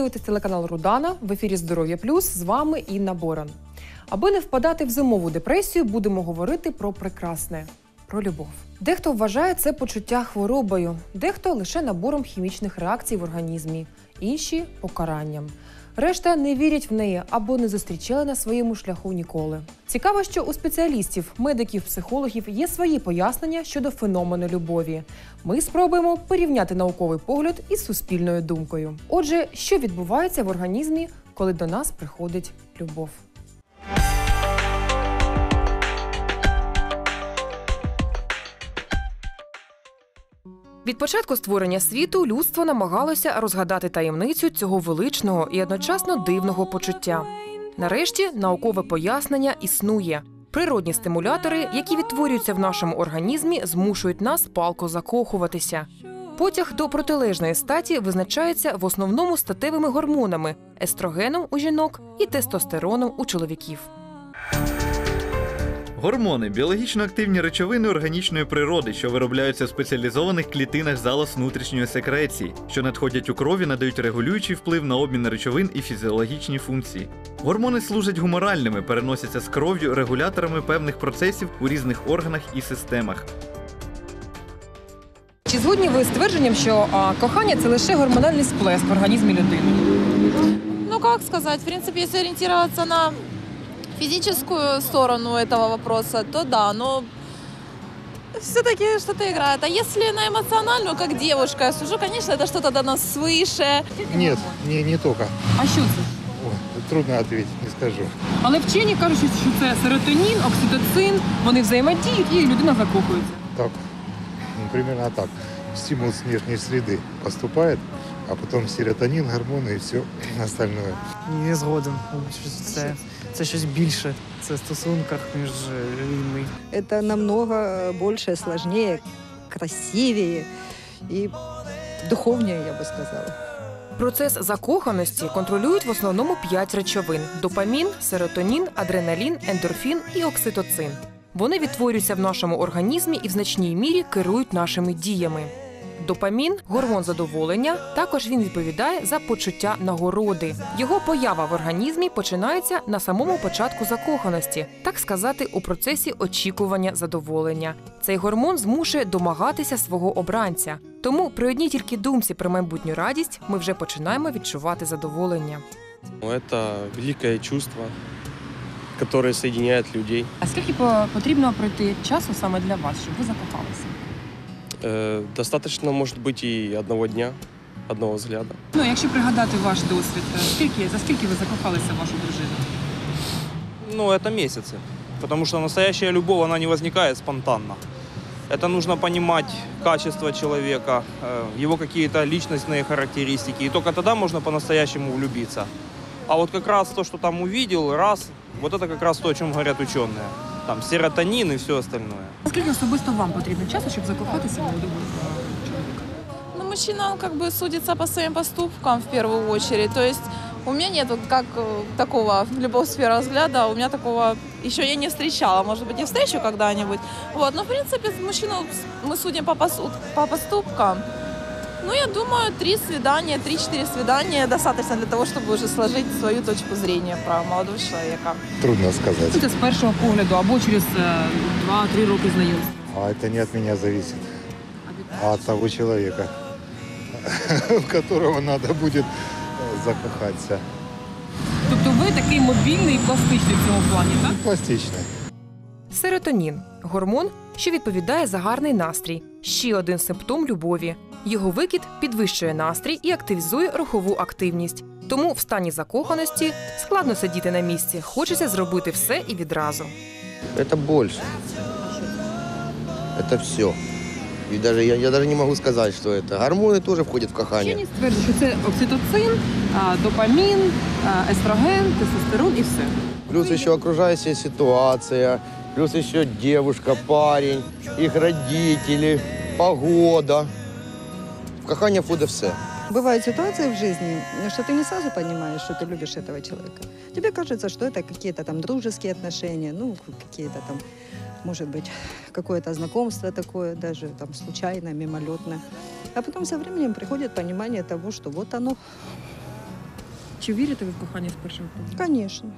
дивитесь телеканал Рудана в ефірі Здоров'я Плюс. З вами Інна Боран. Аби не впадати в зимову депресію, будемо говорити про прекрасне, про любов. Дехто вважає це почуття хворобою, дехто лише набором хімічних реакцій в організмі, інші покаранням. Решта не вірять в неї або не зустрічали на своєму шляху ніколи. Цікаво, що у спеціалістів, медиків, психологів є свої пояснення щодо феномену любові. Ми спробуємо порівняти науковий погляд із суспільною думкою. Отже, що відбувається в організмі, коли до нас приходить любов? Від початку створення світу людство намагалося розгадати таємницю цього величного і одночасно дивного почуття. Нарешті наукове пояснення існує. Природні стимулятори, які відтворюються в нашому організмі, змушують нас палко закохуватися. Потяг до протилежної статі визначається в основному статевими гормонами естрогеном у жінок і тестостероном у чоловіків. Гормони біологічно активні речовини органічної природи, що виробляються в спеціалізованих клітинах залоз внутрішньої секреції, що надходять у крові, надають регулюючий вплив на обмін речовин і фізіологічні функції. Гормони служать гуморальними, переносяться з кров'ю регуляторами певних процесів у різних органах і системах. Чи згодні ви з твердженням, що а, кохання це лише гормональний сплеск в організмі людини? Ну, как сказать, в принципе, если ориентироваться на физическую сторону этого вопроса, то да, но все-таки что-то играет. А если на эмоциональную, как девушка, я сужу, конечно, это что-то до нас свыше. Нет, не, не только. А що це? Ой, трудно ответить, не скажу. Але вчені кажуть, що це серотонін, окситоцин, вони взаимодіють і людина закохується. Так, ну, примерно так. Стимул с внешней среды поступает, а потом серотонин, гормоны и все остальное. Не згоден. Це, це щось більше. Це в стосунках між людьми. Это намного больше, сложнее, красивее и духовнее, я бы сказала. Процес закоханості контролюють в основному п'ять речовин: допамін, серотонін, адреналін, ендорфін і окситоцин. Вони відтворюються в нашому організмі і в значній мірі керують нашими діями. Допамін гормон задоволення. Також він відповідає за почуття нагороди. Його поява в організмі починається на самому початку закоханості, так сказати, у процесі очікування задоволення. Цей гормон змушує домагатися свого обранця. Тому при одній тільки думці про майбутню радість ми вже починаємо відчувати задоволення. Ну, Это великое чувство, которое соединяет людей. А скільки потрібно пройти часу саме для вас, щоб ви закохалися? Э, Достаточно, может быть, и одного дня, одного взгляда. Ну, якщо пригадати ваш досвід, скільки за скільки ви закохалися в вашу дружину? Ну, это месяцы. Потому что настоящая любовь, она не возникает спонтанно. Это нужно понимать качество человека, э, его какие-то личностные характеристики. И только тогда можно по-настоящему влюбиться. А вот как раз то, что там увидел, раз, вот это как раз то, о чем говорят ученые. Там серотонин и все остальное. Скільки особисто вам потрібно часу, щоб закохатися в молодого чоловіка? Ну, мужчина, он как бы судится по своим поступкам в первую очередь. То есть у меня нет вот как э, такого любовь с первого взгляда, у меня такого еще я не встречала. Может быть, и встречу когда-нибудь. Вот, но в принципе мужчину мы судим по, посуд- по поступкам. Ну, я думаю, три свидания, три-четыре свидания достаточно для того, чтобы уже сложить свою точку зрения про молодого человека. Трудно сказать. Це з першого погляду або через 2-3 роки знайомства. А это не от меня зависит, а от того человека, в которого надо будет э, закохаться. Тобто ви такий мобільний і пластичний в цьому плані, так? Пластично. Серотонін гормон, що відповідає за гарний настрій. Ще один симптом любові. Його викид підвищує настрій і активізує рухову активність. Тому в стані закоханості складно сидіти на місці. Хочеться зробити все і відразу. Это больше. Это все. И даже я, я даже не могу сказать, что это. Гормоны тоже входят в кохание. Вчені стверджують, що це окситоцин, а, допамін, а, естроген, тестостерон і все. Плюс еще окружающая ситуация, плюс еще девушка, парень, их родители, погода. В кохание входит все. Бывают ситуации в жизни, что ты не сразу понимаешь, что ты любишь этого человека. Тебе кажется, что это какие-то там дружеские отношения, ну, какие-то там, может быть, какое-то знакомство такое, даже там случайное, мимолетное. А потом со временем приходит понимание того, что вот оно, Чи вірите ви в кохання з першого погляду? Конечно.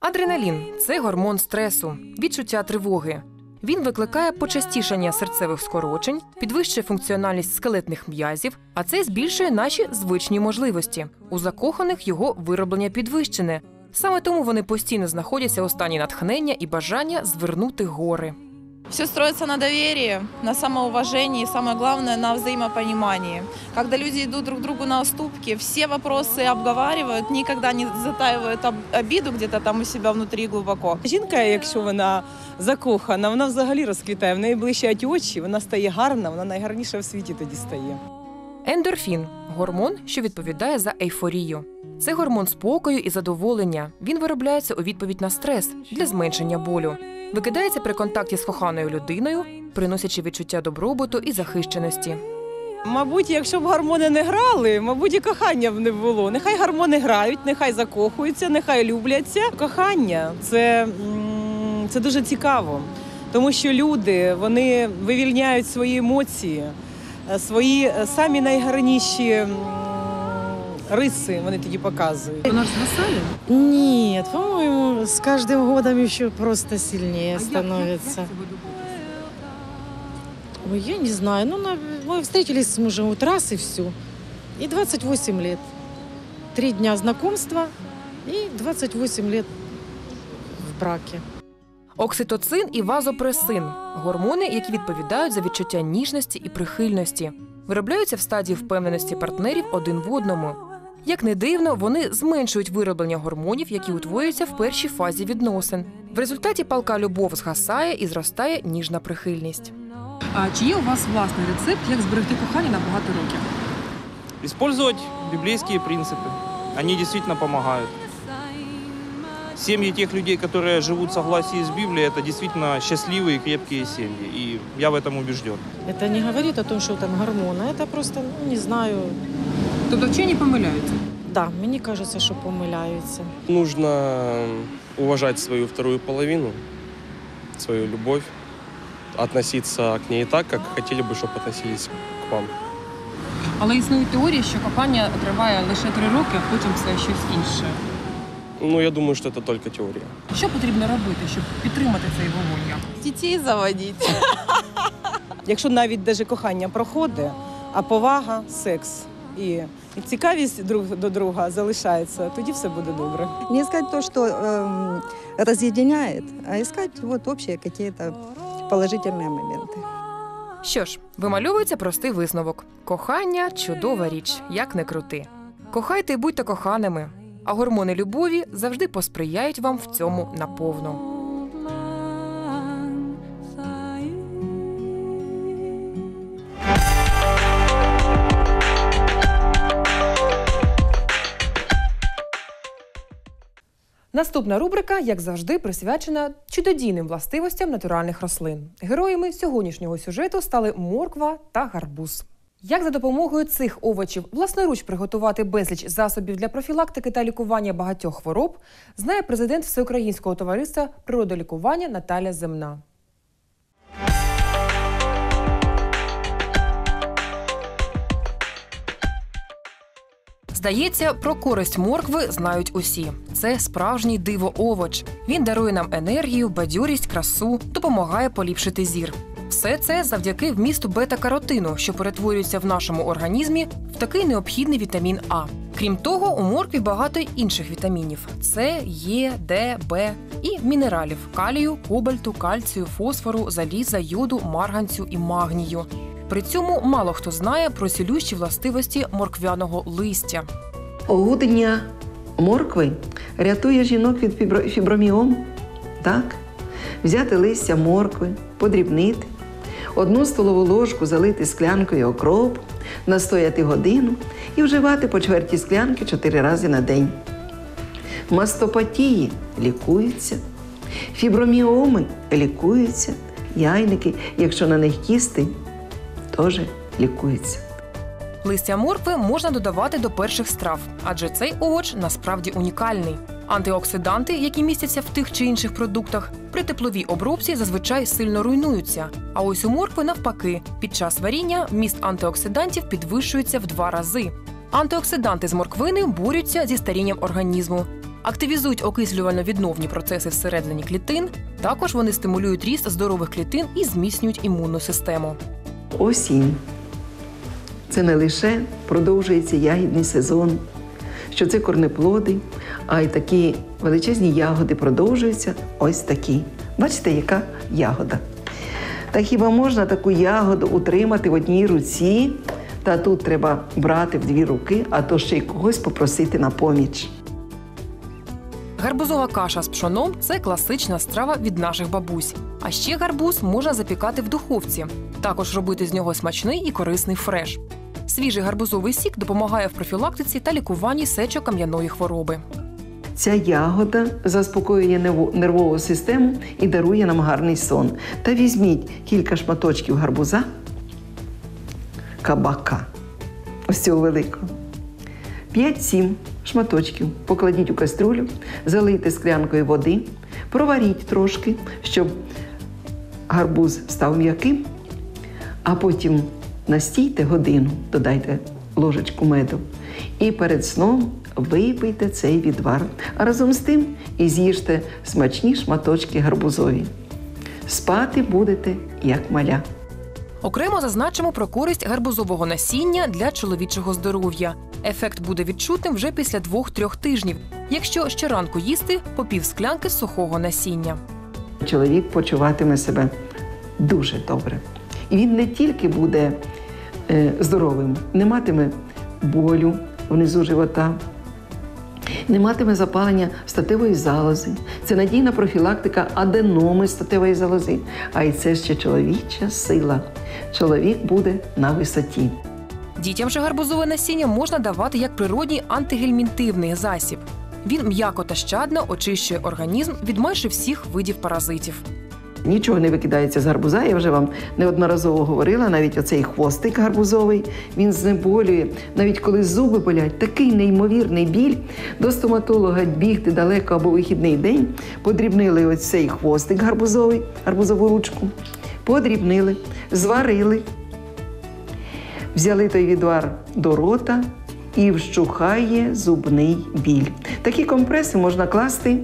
Адреналін це гормон стресу, відчуття тривоги. Він викликає почастішання серцевих скорочень, підвищує функціональність скелетних м'язів, а це збільшує наші звичні можливості. У закоханих його вироблення підвищене. Саме тому вони постійно знаходяться у стані натхнення і бажання звернути гори. Все строится на доверии, на самоуважении и самое главное на взаимопонимании. Когда люди идут друг другу на уступки, все вопросы обговаривают, никогда не затаивают об- обиду где-то там у себя внутри глубоко. Жінка, якщо вона закохана, вона взагалі розквітає, в неї блищать очі, вона стає гарна, вона найгарніша в світі тоді стає. Ендорфін гормон, що відповідає за ейфорію. Це гормон спокою і задоволення. Він виробляється у відповідь на стрес для зменшення болю. Викидається при контакті з коханою людиною, приносячи відчуття добробуту і захищеності. Мабуть, якщо б гормони не грали, мабуть, і кохання б не було. Нехай гормони грають, нехай закохуються, нехай любляться. Кохання це, це дуже цікаво, тому що люди вони вивільняють свої емоції, свої е, самі найгарніші риси вони тоді показують. Вона ж згасає? Нет, по-моему, с каждым годом еще просто сильнее становится. Ой, я не знаю. Ну, на- мы встретились с мужем раз и все. И 28 лет. Три дня знакомства и 28 лет в браке. Окситоцин і вазопресин гормони, які відповідають за відчуття ніжності і прихильності, виробляються в стадії впевненості партнерів один в одному. Як не дивно, вони зменшують вироблення гормонів, які утворюються в першій фазі відносин. В результаті палка любов згасає і зростає ніжна прихильність. А чи є у вас власний рецепт, як зберегти кохання на багато років? Использовать библейские принципы. Они действительно помогают Семьи тех людей, которые живут в согласии с Библией, это действительно счастливые и крепкие семьи. И я в этом убежден. Это не говорит о том, что там гормоны. Это просто, ну, не знаю. Тобто вчені помиляються. Да, мені кажется, що помиляються. Нужно уважать свою вторую половину, свою любовь, относиться к ней так, как хотели бы, чтобы относились к вам. Але існує теорія, що кохання триває лише три роки, а потім це щось інше. Ну, я думаю, что это только теория. Що потрібно робити, щоб підтримати цей вогонь? як? Детей заводить. Якщо навіть даже кохання проходить, а повага, секс і, і цікавість друг до друга залишається, тоді все буде добре. Не искать то, что эм, разъединяет, а искать вот общие какие-то положительные моменты. Що ж, вимальовується простий висновок: кохання чудова річ, як не крути. Кохайте і будьте коханими, а гормони любові завжди посприяють вам в цьому наповну. Наступна рубрика, як завжди, присвячена чудодійним властивостям натуральних рослин. Героями сьогоднішнього сюжету стали морква та гарбуз. Як за допомогою цих овочів власноруч приготувати безліч засобів для профілактики та лікування багатьох хвороб, знає президент Всеукраїнського товариства природолікування Наталя Земна. Здається, про користь моркви знають усі. Це справжній диво-овоч. Він дарує нам енергію, бадьорість, красу, допомагає поліпшити зір. Все це завдяки вмісту бета-каротину, що перетворюється в нашому організмі в такий необхідний вітамін А. Крім того, у моркві багато інших вітамінів: С, Е, Д, Б і мінералів калію, кобальту, кальцію, фосфору, заліза, йоду, марганцю і магнію. При цьому мало хто знає про цілющі властивості морквяного листя. Огудення моркви рятує жінок від фібро- фіброміом. Так, взяти листя моркви, подрібнити, одну столову ложку залити склянкою окропу, настояти годину і вживати по чверті склянки чотири рази на день. Мастопатії лікуються, фіброміоми лікуються, яйники, якщо на них кісти, теж лікуються. Листя моркви можна додавати до перших страв, адже цей овоч насправді унікальний. Антиоксиданти, які містяться в тих чи інших продуктах, при тепловій обробці зазвичай сильно руйнуються. А ось у моркви навпаки, під час варіння вміст антиоксидантів підвищується в два рази. Антиоксиданти з морквини борються зі старінням організму, активізують окислювально-відновні процеси всередині клітин. Також вони стимулюють ріст здорових клітин і зміцнюють імунну систему. Осінь. Це не лише продовжується ягідний сезон, що це корнеплоди, а й такі величезні ягоди продовжуються ось такі. Бачите, яка ягода? Та хіба можна таку ягоду утримати в одній руці? Та тут треба брати в дві руки, а то ще й когось попросити на поміч. Гарбузова каша з пшоном це класична страва від наших бабусь. А ще гарбуз можна запікати в духовці. Також робити з нього смачний і корисний фреш. Свіжий гарбузовий сік допомагає в профілактиці та лікуванні сечокам'яної хвороби. Ця ягода заспокоює нервову систему і дарує нам гарний сон. Та візьміть кілька шматочків гарбуза, кабака, ось цього великого. 5-7 шматочків покладіть у каструлю, залийте склянкою води, проваріть трошки, щоб гарбуз став м'яким, а потім настійте годину, додайте ложечку меду. І перед сном випийте цей відвар. А разом з тим і з'їжте смачні шматочки гарбузові. Спати будете як маля. Окремо зазначимо про користь гарбузового насіння для чоловічого здоров'я. Ефект буде відчутним вже після 2-3 тижнів, якщо щоранку їсти по пів склянки сухого насіння. Чоловік почуватиме себе дуже добре. І він не тільки буде е, здоровим, не матиме болю внизу живота, не матиме запалення статевої залози. Це надійна профілактика аденоми статевої залози. А й це ще чоловіча сила. Чоловік буде на висоті. Дітям же гарбузове насіння можна давати як природній антигельмінтивний засіб. Він м'яко та щадно очищує організм від майже всіх видів паразитів. Нічого не викидається з гарбуза. Я вже вам неодноразово говорила. Навіть оцей хвостик гарбузовий він знеболює. Навіть коли зуби болять, такий неймовірний біль. До стоматолога бігти далеко або вихідний день. Подрібнили ось цей хвостик гарбузовий, гарбузову ручку. Подрібнили, зварили, взяли той відвар до рота і вщухає зубний біль. Такі компреси можна класти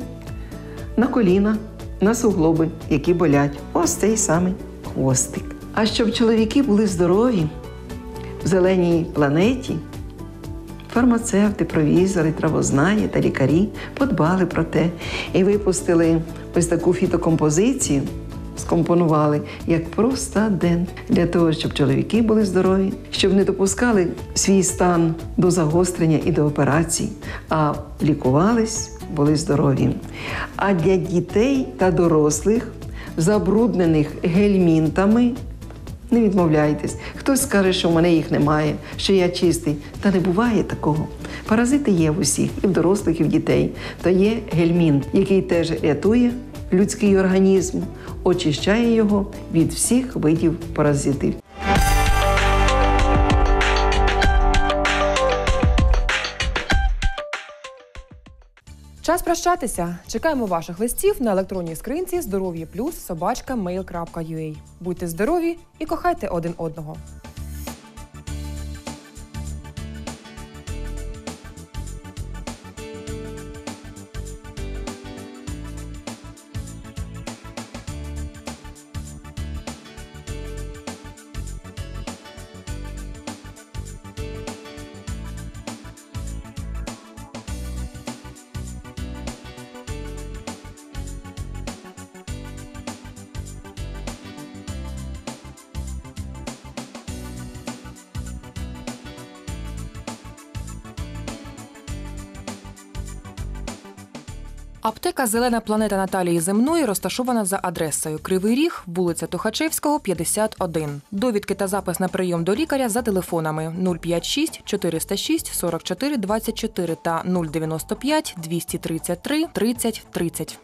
на коліна, на суглоби, які болять. Ось цей самий хвостик. А щоб чоловіки були здорові в зеленій планеті, фармацевти, провізори, травознаї та лікарі подбали про те і випустили ось таку фітокомпозицію. Скомпонували як простадент для того, щоб чоловіки були здорові, щоб не допускали свій стан до загострення і до операцій, а лікувались, були здорові. А для дітей та дорослих, забруднених гельмінтами, не відмовляйтесь. Хтось скаже, що в мене їх немає, що я чистий. Та не буває такого. Паразити є в усіх, і в дорослих, і в дітей. То є гельмінт, який теж рятує людський організм, очищає його від всіх видів паразитів. Час прощатися. Чекаємо ваших листів на електронній скринці здоров'я плюс собачка. Будьте здорові і кохайте один одного. Аптека Зелена планета Наталії Земної розташована за адресою Кривий Ріг, вулиця Тухачевського, 51. Довідки та запис на прийом до лікаря за телефонами 056 406 44 24 та 095 233 30 30.